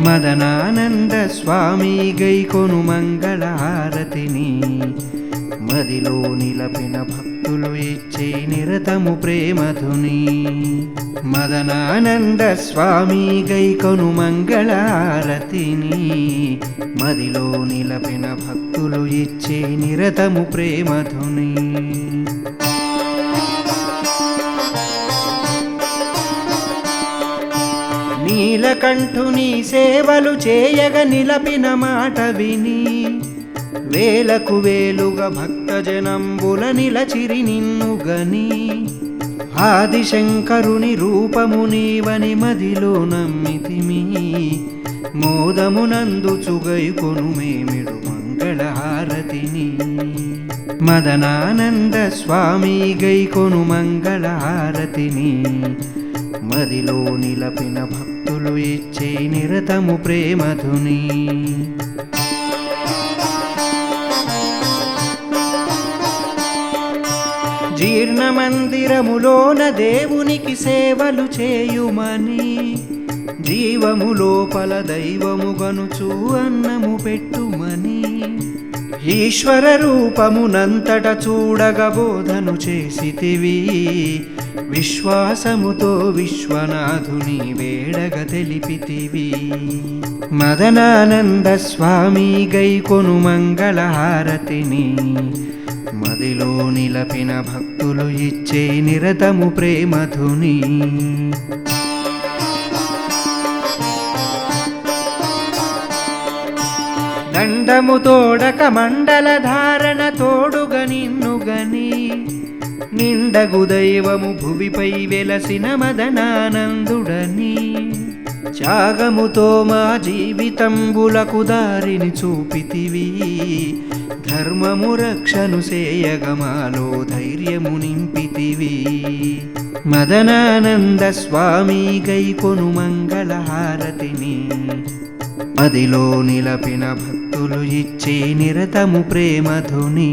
మదనానంద స్వామి గైకొను మంగళహారతిని. మదిలో నిలపిన భక్తులు ఇచ్చే నిరతము ప్రేమధుని. మదనానంద స్వామి గైకొను మంగళహారతిని. మదిలో నిలపిన భక్తులు ఇచ్చే నిరతము ప్రేమధుని. నీలకంఠుని సేవలు చేయగ నిలపిన మాట విని వేలకు వేలుగా భక్తజనంబుల నిలచిరి నిన్ను గని ఆదిశంకరుని రూపము నీవని మదిలో నమ్మితిమి. మోదమునందుచుగైకొను మేమిడు మంగళహారతిని. మదనానంద స్వామి గైకొను మంగళహారతిని. మదిలో నిలపిన భక్తి భక్తులు ఇచ్చే నిరతము ప్రేమధుని. జీర్ణ మందిరములోన దేవునికి సేవలు చేయుమని జీవము లోపల దైవము గనుచు అన్నము పెట్టుమని ఈశ్వర రూపమునంతట చూడగ బోధను చేసితివి. విశ్వాసముతో విశ్వనాథుని వేడగ తెలిపితివి. మదనానంద స్వామి గైకొను మంగళహారతిని. మదిలో నిలపిన భక్తులు ఇచ్చే నిరతము ప్రేమధుని. దండము తోడక మండల ధారణ తోడుగా నిన్ను గని. నిండగు దైవము భువిపై వెలసిన మదనానందుడని. త్యాగముతో మా జీవితంబులకు దారిని చూపితివి. ధర్మము రక్షను సేయగమాలో ధైర్యము నింపితివి. మదనానంద స్వామి గైకొను మంగళహారతిని. మదిలో నిలపిన భక్తులు ఇచ్చే నిరతము ప్రేమధుని